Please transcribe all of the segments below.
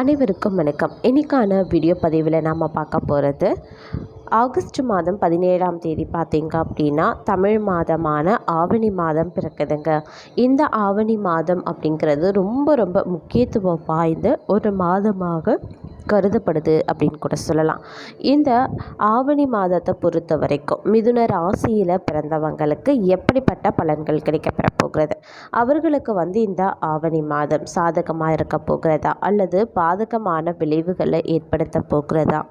அனைவருக்கும் வணக்கம். இன்றைக்கான வீடியோ பதிவில் நாம் பார்க்க போகிறது ஆகஸ்ட் மாதம் பதினேழாம் தேதி பார்த்திங்க அப்படின்னா தமிழ் மாதமான ஆவணி மாதம் பிறக்குதுங்க. இந்த ஆவணி மாதம் அப்படிங்கிறது ரொம்ப ரொம்ப முக்கியத்துவம் வாய்ந்த ஒரு மாதமாக கருதப்படுது அப்படின்னு கூட சொல்லலாம். இந்த ஆவணி மாதத்தை பொறுத்த வரைக்கும் மிதுன ராசியில் பிறந்தவங்களுக்கு எப்படிப்பட்ட பலன்கள் கிடைக்கப்பெற போகிறது? அவர்களுக்கு வந்து இந்த ஆவணி மாதம் சாதகமாக இருக்க போகிறதா? அல்லது பாதகமான விளைவுகளை ஏற்படுத்த போகிறதா?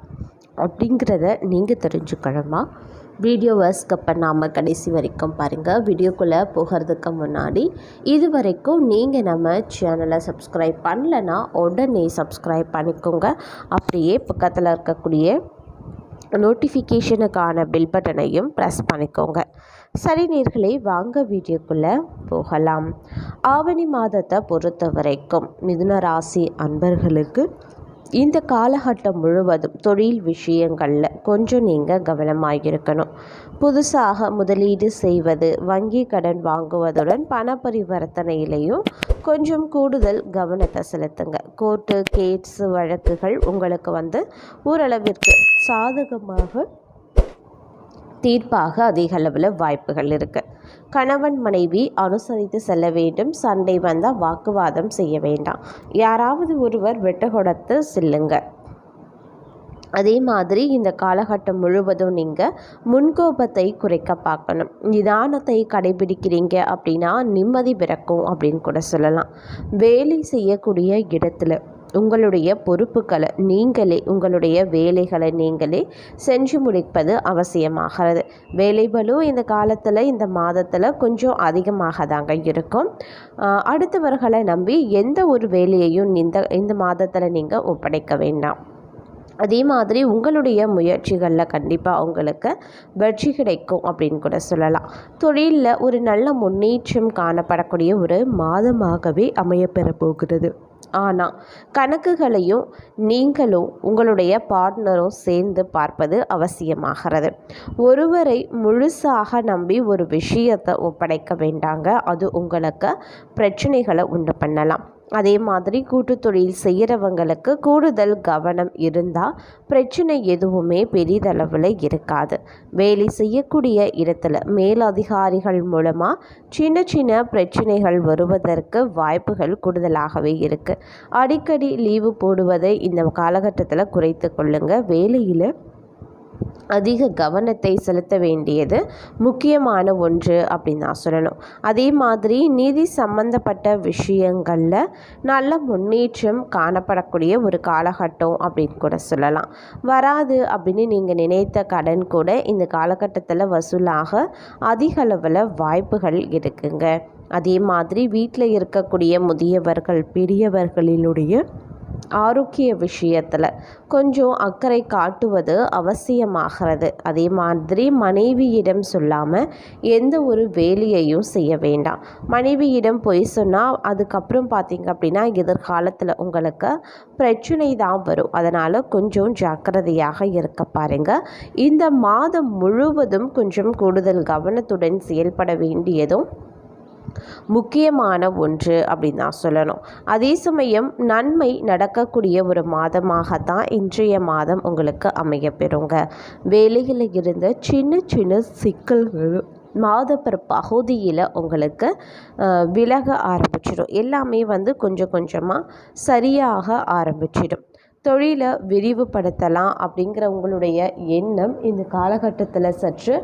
அப்படிங்கிறத நீங்கள் தெரிஞ்சுக்கணுமா? வீடியோவை ஸ்கப் பண்ணாமல் கடைசி வரைக்கும் பாருங்கள் வீடியோக்குள்ளே போகிறதுக்கு முன்னாடி இது வரைக்கும் நீங்கள் நம்ம சேனலை சப்ஸ்கிரைப் பண்ணலைன்னா உடனே சப்ஸ்கிரைப் பண்ணிக்கோங்க. அப்படியே பக்கத்தில் இருக்கக்கூடிய நோட்டிஃபிகேஷனுக்கான பில் பட்டனையும் ப்ரெஸ் பண்ணிக்கோங்க. சரி நீர்களை வாங்க வீடியோக்குள்ளே போகலாம். ஆவணி மாதத்தை பொறுத்த வரைக்கும் மிதுன ராசி அன்பர்களுக்கு இந்த காலகட்டம் முழுவதும் தொழில் விஷயங்களில் கொஞ்சம் நீங்கள் கவனமாக இருக்கணும் புதுசாக முதலீடு செய்வது வங்கி கடன் வாங்குவதுடன் பண பரிவர்த்தனையிலையும் கொஞ்சம் கூடுதல் கவனத்தை செலுத்துங்க. கோர்ட்டு கேட்ஸ் வழக்குகள் உங்களுக்கு வந்து ஓரளவிற்கு சாதகமாக தீர்ப்பாக அதிக அளவில் வாய்ப்புகள் இருக்குது கணவன் மனைவி அனுசரித்து செல்ல வேண்டும். சண்டை வந்தால் வாக்குவாதம் செய்ய வேண்டாம். யாராவது ஒருவர் வெட்டு கொடுத்து செல்லுங்க. அதே மாதிரி இந்த காலகட்டம் முழுவதும் நீங்கள் முன்கோபத்தை குறைக்க பார்க்கணும். நிதானத்தை கடைபிடிக்கிறீங்க அப்படின்னா நிம்மதி பிறக்கும் அப்படின்னு கூட சொல்லலாம். வேலை செய்யக்கூடிய இடத்துல உங்களுடைய பொறுப்புகளை நீங்களே உங்களுடைய வேலைகளை நீங்களே செஞ்சு முடிப்பது அவசியமாகிறது. வேலைகளும் இந்த காலத்தில் இந்த மாதத்தில் கொஞ்சம் அதிகமாக தாங்க இருக்கும் அடுத்தவர்களை நம்பி எந்த ஒரு வேலையையும் இந்த இந்த மாதத்தில் நீங்கள் ஒப்படைக்க வேண்டாம். அதே மாதிரி உங்களுடைய முயற்சிகளில் கண்டிப்பாக உங்களுக்கு வெற்றி கிடைக்கும் அப்படின்னு கூட சொல்லலாம். தொழிலில் ஒரு நல்ல முன்னேற்றம் காணப்படக்கூடிய ஒரு மாதமாகவே அமையப்பெற போகிறது ஆனால் கணக்குகளையும் நீங்களும் உங்களுடைய பார்ட்னரும் சேர்ந்து பார்ப்பது அவசியமாகிறது. ஒருவரை முழுசாக நம்பி ஒரு விஷயத்தை ஒப்படைக்க வேண்டாங்க. அது உங்களுக்கு பிரச்சனைகளை உண்டு பண்ணலாம். அதே மாதிரி கூட்டு தொழில் செய்கிறவங்களுக்கு கூடுதல் கவனம் இருந்தால் பிரச்சனை எதுவுமே பெரிதளவில் இருக்காது. வேலை செய்யக்கூடிய இடத்துல மேலதிகாரிகள் மூலமாக சின்ன சின்ன பிரச்சனைகள் வருவதற்கு வாய்ப்புகள் கூடுதலாகவே இருக்குது அடிக்கடி லீவு போடுவதை இந்த காலகட்டத்தில் குறைத்து கொள்ளுங்கள் வேலையில் அதிக கவனத்தை செலுத்த வேண்டியது முக்கியமான ஒன்று அப்படின்னு நான் சொல்லணும். அதே மாதிரி நிதி சம்பந்தப்பட்ட விஷயங்களில் நல்ல முன்னேற்றம் காணப்படக்கூடிய ஒரு காலகட்டம் அப்படின்னு கூட சொல்லலாம். வராது அப்படின்னு நீங்கள் நினைத்த கடன் கூட இந்த காலகட்டத்தில் வசூலாக அதிக அளவில் வாய்ப்புகள் இருக்குங்க. அதே மாதிரி வீட்டில் இருக்கக்கூடிய முதியவர்கள் பெரியவர்களினுடைய ஆரோக்கிய விஷயத்தில் கொஞ்சம் அக்கறை காட்டுவது அவசியமாகிறது. அதே மாதிரி மனைவியிடம் சொல்லாமல் எந்த ஒரு வேலையையும் செய்ய வேண்டாம். மனைவியிடம் பொய் சொன்னால் அதுக்கப்புறம் பார்த்தீங்க அப்படின்னா எதிர்காலத்தில் உங்களுக்கு பிரச்சனை தான் வரும். அதனால் கொஞ்சம் ஜாக்கிரதையாக இருக்க பாருங்கள் இந்த மாதம் முழுவதும் கொஞ்சம் கூடுதல் கவனத்துடன் செயல்பட வேண்டியதும் முக்கியமான ஒன்று அப்படின்னு தான் சொல்லணும். அதே சமயம் நன்மை நடக்கக்கூடிய ஒரு மாதமாகத்தான் இன்றைய மாதம் உங்களுக்கு அமையப்பெறுங்க. வேலையில் இருந்த சின்ன சின்ன சிக்கல்கள் மாதப்பர் பகுதியில் உங்களுக்கு விலக ஆரம்பிச்சிடும். எல்லாமே வந்து கொஞ்சம் கொஞ்சமாக சரியாக ஆரம்பிச்சிடும். தொழிலை விரிவுபடுத்தலாம் அப்படிங்கிற உங்களுடைய எண்ணம் இந்த காலகட்டத்தில் சற்று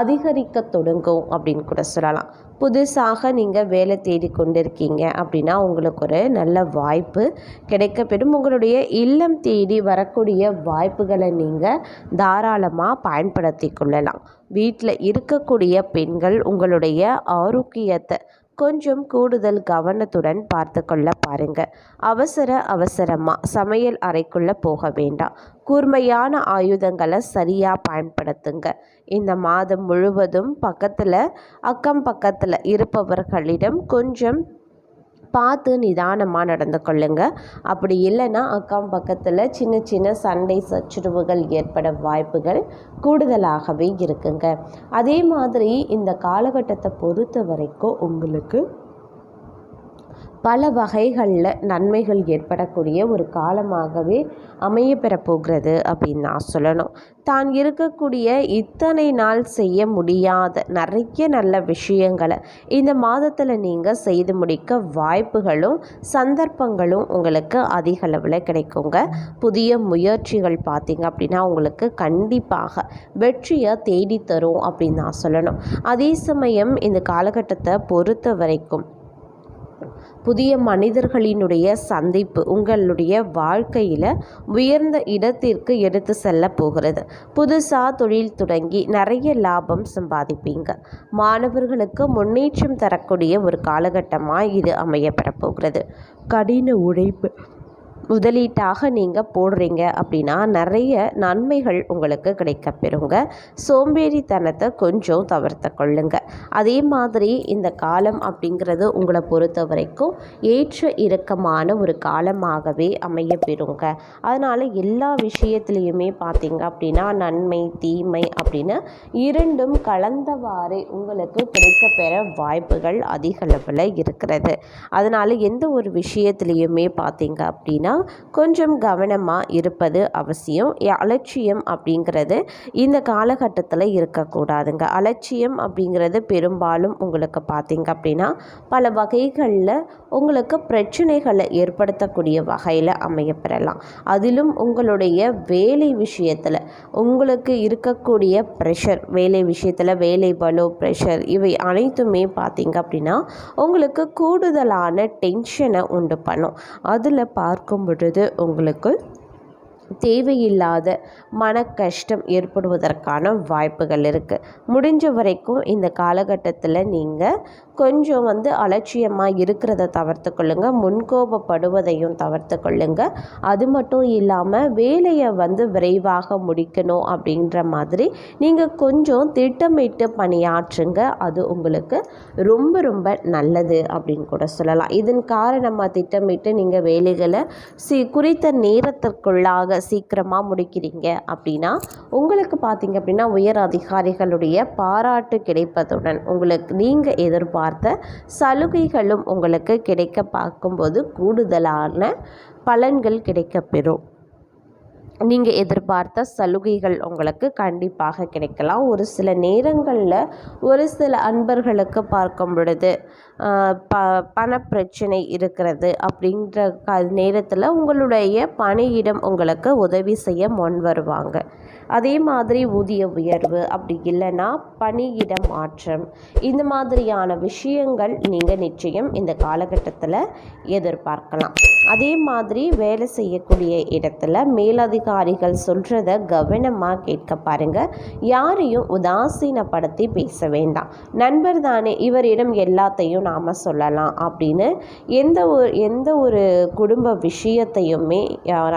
அதிகரிக்க தொடங்கும் அப்படின்னு கூட சொல்லலாம். புதுசாக நீங்கள் வேலை தேடி கொண்டிருக்கீங்க அப்படின்னா உங்களுக்கு ஒரு நல்ல வாய்ப்பு கிடைக்கப்பெறும். உங்களுடைய இல்லம் தேடி வரக்கூடிய வாய்ப்புகளை நீங்கள் தாராளமாக பயன்படுத்தி கொள்ளலாம். வீட்டில் இருக்கக்கூடிய பெண்கள் உங்களுடைய ஆரோக்கியத்தை கொஞ்சம் கூடுதல் கவனத்துடன் பார்த்து கொள்ள பாருங்க. அவசர அவசரமாக சமையல் அறைக்குள்ளே போக வேண்டாம். கூர்மையான ஆயுதங்களை சரியாக பயன்படுத்துங்க. இந்த மாதம் முழுவதும் பக்கத்தில் அக்கம் பக்கத்தில் இருப்பவர்களிடம் கொஞ்சம் பார்த்து நிதானமாக நடந்து கொள்ளுங்க. அப்படி இல்லைன்னா அக்கம் பக்கத்தில் சின்ன சின்ன சண்டை சச்சுரவுகள் ஏற்பட வாய்ப்புகள் கூடுதலாகவே இருக்குங்க. அதே மாதிரி இந்த காலகட்டத்தை பொறுத்த வரைக்கும் உங்களுக்கு பல வகைகளில் நன்மைகள் ஏற்படக்கூடிய ஒரு காலமாகவே அமைய பெறப்போகிறது அப்படின்னு நான் சொல்லணும். தான் இருக்கக்கூடிய இத்தனை நாள் செய்ய முடியாத நிறைய நல்ல விஷயங்களை இந்த மாதத்தில் நீங்கள் செய்து முடிக்க வாய்ப்புகளும் சந்தர்ப்பங்களும் உங்களுக்கு அதிக அளவில் கிடைக்குங்க. புதிய முயற்சிகள் பார்த்தீங்க அப்படின்னா உங்களுக்கு கண்டிப்பாக வெற்றியை தேடித்தரும் அப்படின்னு நான் சொல்லணும். அதே சமயம் இந்த காலகட்டத்தை பொறுத்த வரைக்கும் புதிய மனிதர்களினுடைய சந்திப்பு உங்களுடைய வாழ்க்கையில் உயர்ந்த இடத்திற்கு எடுத்து செல்ல போகிறது. புதுசாக தொழில் தொடங்கி நிறைய லாபம் சம்பாதிப்பீங்க. மாணவர்களுக்கு முன்னேற்றம் தரக்கூடிய ஒரு காலகட்டமாக இது அமையப்பெற போகிறது. கடின உழைப்பு முதலீட்டாக நீங்கள் போடுறீங்க அப்படின்னா நிறைய நன்மைகள் உங்களுக்கு கிடைக்கப்பெறுங்க சோம்பேறித்தனத்தை கொஞ்சம் தவிர்த்து கொள்ளுங்க. அதே மாதிரி இந்த காலம் அப்படிங்கிறது உங்களை பொறுத்த வரைக்கும் ஏற்ற இறக்கமான ஒரு காலமாகவே அமைய பெறுங்க. அதனால் எல்லா விஷயத்துலேயுமே பார்த்தீங்க அப்படின்னா நன்மை தீமை அப்படின்னு இரண்டும் கலந்தவாறே உங்களுக்கு கிடைக்கப்பெற வாய்ப்புகள் அதிக அளவில் இருக்கிறது. அதனால் எந்த ஒரு விஷயத்துலேயுமே பார்த்தீங்க அப்படின்னா கொஞ்சம் கவனமாக இருப்பது அவசியம். அலட்சியம் அப்படிங்கிறது இந்த காலகட்டத்தில் இருக்கக்கூடாதுங்க. அலட்சியம் அப்படிங்கிறது பெரும்பாலும் உங்களுக்கு பார்த்திங்க அப்படின்னா பல வகைகளில் உங்களுக்கு பிரச்சனைகளை ஏற்படுத்தக்கூடிய வகையில் அமையப்பெறலாம். அதிலும் உங்களுடைய வேலை விஷயத்தில் உங்களுக்கு இருக்கக்கூடிய ப்ரெஷர் வேலை விஷயத்தில் வேலை பலோ ப்ரெஷர் இவை அனைத்துமே பார்த்திங்க அப்படின்னா உங்களுக்கு கூடுதலான டென்ஷனை உண்டு பண்ணும். அதில் பார்க்கும் பொழுது உங்களுக்கு தேவையில்லாத மன கஷ்டம் ஏற்படுவதற்கான வாய்ப்புகள் இருக்குது முடிஞ்ச வரைக்கும் இந்த காலகட்டத்தில் நீங்கள் கொஞ்சம் வந்து அலட்சியமாக இருக்கிறத தவிர்த்து கொள்ளுங்கள் முன்கோபப்படுவதையும் தவிர்த்து கொள்ளுங்கள் அது மட்டும் இல்லாமல் வேலையை வந்து விரைவாக முடிக்கணும் அப்படின்ற மாதிரி நீங்கள் கொஞ்சம் திட்டமிட்டு பணியாற்றுங்க. அது உங்களுக்கு ரொம்ப ரொம்ப நல்லது அப்படின்னு கூட சொல்லலாம். இதன் காரணமாக திட்டமிட்டு நீங்கள் வேலைகளை சி குறித்த நேரத்திற்குள்ளாக சீக்கிரமாக முடிக்கிறீங்க அப்படின்னா உங்களுக்கு பார்த்தீங்க அப்படின்னா உயர் அதிகாரிகளுடைய பாராட்டு கிடைப்பதுடன் உங்களுக்கு நீங்கள் எதிர்பார்த்த சலுகைகளும் உங்களுக்கு கிடைக்க பார்க்கும்போது கூடுதலான பலன்கள் கிடைக்கப்பெறும். நீங்கள் எதிர்பார்த்த சலுகைகள் உங்களுக்கு கண்டிப்பாக கிடைக்கலாம். ஒரு சில நேரங்களில் ஒரு சில அன்பர்களுக்கு பார்க்கும் பொழுது ப பணப்பிரச்சனை இருக்கிறது அப்படின்ற க நேரத்தில் உங்களுடைய பணியிடம் உங்களுக்கு உதவி செய்ய முன் வருவாங்க. அதே மாதிரி ஊதிய உயர்வு அப்படி இல்லைன்னா பணியிட மாற்றம். இந்த மாதிரியான விஷயங்கள் நீங்கள் நிச்சயம் இந்த காலகட்டத்தில் எதிர்பார்க்கலாம். அதே மாதிரி வேலை செய்யக்கூடிய இடத்துல மேலதிகாரிகள் சொல்கிறத கவனமாக கேட்க பாருங்கள் யாரையும் உதாசீனப்படுத்தி பேச வேண்டாம். நண்பர் தானே இவரிடம் எல்லாத்தையும் நாம் சொல்லலாம் அப்படின்னு எந்த ஒரு எந்த ஒரு குடும்ப விஷயத்தையுமே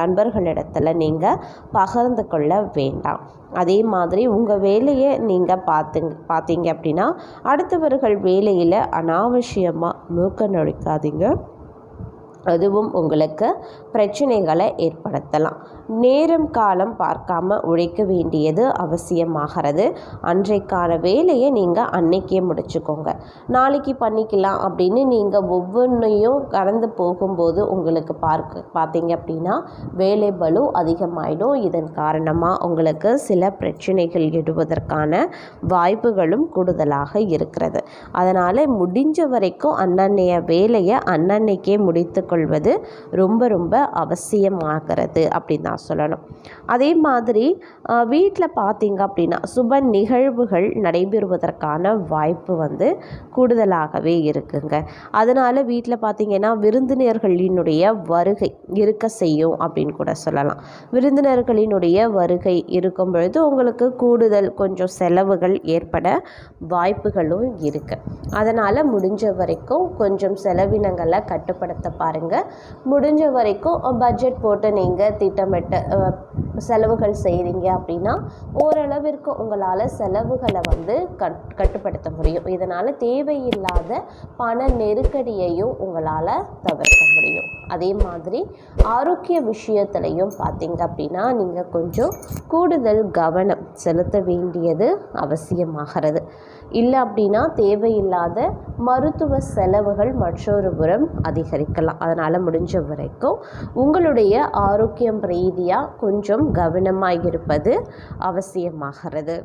நண்பர்களிடத்தில் நீங்கள் பகிர்ந்து கொள்ள வேண்டாம். அதே மாதிரி உங்கள் வேலையை நீங்கள் பார்த்துங்க பார்த்தீங்க அப்படின்னா அடுத்தவர்கள் வேலையில் அனாவசியமாக மூக்க நுழைக்காதீங்க. அதுவும் உங்களுக்கு பிரச்சனைகளை ஏற்படுத்தலாம். நேரம் காலம் பார்க்காம உழைக்க வேண்டியது அவசியமாகிறது. அன்றைக்கான வேலையை நீங்கள் அன்னைக்கே முடிச்சுக்கோங்க. நாளைக்கு பண்ணிக்கலாம் அப்படின்னு நீங்கள் ஒவ்வொன்றையும் கடந்து போகும்போது உங்களுக்கு பார்க்க பார்த்தீங்க அப்படின்னா வேலை பலு அதிகமாயிடும். இதன் காரணமாக உங்களுக்கு சில பிரச்சனைகள் எடுவதற்கான வாய்ப்புகளும் கூடுதலாக இருக்கிறது. அதனால் முடிஞ்ச வரைக்கும் அன்னன்னைய வேலையை அன்னன்னைக்கே முடித்து கொள்வது ரொம்ப ரொம்ப அவசியமாகிறது அப்படின்னு தான் சொல்லணும். அதே மாதிரி வீட்டில் பார்த்தீங்க அப்படின்னா சுப நிகழ்வுகள் நடைபெறுவதற்கான வாய்ப்பு வந்து கூடுதலாகவே இருக்குங்க. அதனால் வீட்டில் பார்த்தீங்கன்னா விருந்தினர்களினுடைய வருகை இருக்க செய்யும் அப்படின்னு கூட சொல்லலாம். விருந்தினர்களினுடைய வருகை இருக்கும் பொழுது உங்களுக்கு கூடுதல் கொஞ்சம் செலவுகள் ஏற்பட வாய்ப்புகளும் இருக்குது அதனால் முடிஞ்ச வரைக்கும் கொஞ்சம் செலவினங்களை கட்டுப்படுத்த பாருங்கள் பாருங்கள் முடிஞ்ச வரைக்கும் பட்ஜெட் போட்டு நீங்கள் திட்டமிட்ட செலவுகள் செய்கிறீங்க அப்படின்னா ஓரளவிற்கு உங்களால் செலவுகளை வந்து கட் கட்டுப்படுத்த முடியும். இதனால் தேவையில்லாத பண நெருக்கடியையும் உங்களால் தவிர்க்க முடியும். அதே மாதிரி ஆரோக்கிய விஷயத்துலையும் பார்த்தீங்க அப்படின்னா நீங்கள் கொஞ்சம் கூடுதல் கவனம் செலுத்த வேண்டியது அவசியமாகிறது. இல்லை அப்படின்னா தேவையில்லாத மருத்துவ செலவுகள் மற்றொரு புறம் அதிகரிக்கலாம். அதனால் முடிஞ்ச வரைக்கும் உங்களுடைய ஆரோக்கியம் ரீதியாக கொஞ்சம் கவனமாக இருப்பது அவசியமாகிறது.